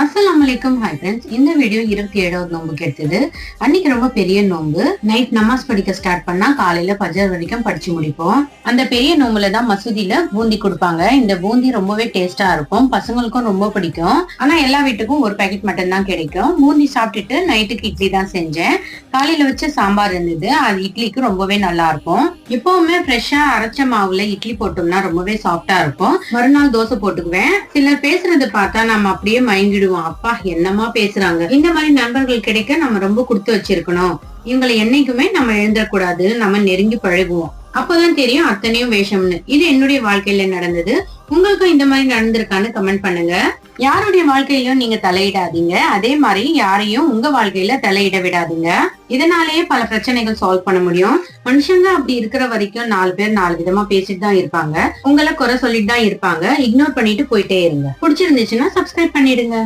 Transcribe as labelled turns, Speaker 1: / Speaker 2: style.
Speaker 1: அஸ்லாம் வலைக்கம் hi friends இந்த வீடியோ இருபத்தி ஏழாவது நோம்புக்கு எடுத்தது அன்னைக்கு ரொம்ப பெரிய நோம்பு. நைட் நமாஸ் படிக்க ஸ்டார்ட் பண்ணா காலையில பஜர் வரைக்கும் படிச்சு முடிப்போம். அந்த பெரிய நோம்புல தான் மசூதியில பூந்தி கொடுப்பாங்க. இந்த பூந்தி ரொம்பவே டேஸ்டா இருக்கும். பசங்களுக்கும் ரொம்ப பிடிக்கும். ஆனா எல்லா வீட்டுக்கும் ஒரு பாக்கெட் மட்டும் தான் கிடைக்கும். பூந்தி சாப்பிட்டுட்டு நைட்டுக்கு இட்லி தான் செஞ்சேன். காலையில வச்ச சாம்பார் இருந்தது. அது இட்லிக்கு ரொம்பவே நல்லா இருக்கும். எப்பவுமே ஃப்ரெஷ்ஷா அரைச்ச மாவுல இட்லி போட்டோம்னா ரொம்பவே சாஃப்டா இருக்கும். மறுநாள் தோசை போட்டுக்குவேன். சிலர் பேசுறது பார்த்தா நம்ம அப்படியே மயங்கிடுவோம். அப்பா என்னமா பேசுறாங்க? இந்த மாதிரி நண்பர்கள் கிடைக்க நம்ம ரொம்ப கொடுத்து வச்சிருக்கணும். இவங்களை என்னைக்குமே நம்ம எழுந்துடக்கூடாது நம்ம நெருங்கி பழகுவோம். அப்போதான் தெரியும் அத்தனையும் வேஷம்னு. இது என்னுடைய வாழ்க்கையில நடந்தது. உங்களுக்கும் இந்த மாதிரி நடந்திருக்கான்னு கமெண்ட் பண்ணுங்க. யாருடைய வாழ்க்கையிலும் நீங்க தலையிடாதீங்க. அதே மாதிரி யாரையும் உங்க வாழ்க்கையில தலையிட விடாதீங்க. இதனாலேயே பல பிரச்சனைகள் சால்வ் பண்ண முடியும். மனுஷங்க அப்படி இருக்கிற வரைக்கும் நாலு பேர் நாலு விதமா பேசிட்டு தான் இருப்பாங்க. உங்களை குறை சொல்லிட்டு தான் இருப்பாங்க. இக்னோர் பண்ணிட்டு போயிட்டே இருங்க. பிடிச்சிருந்துச்சுன்னா சப்ஸ்கிரைப் பண்ணிடுங்க.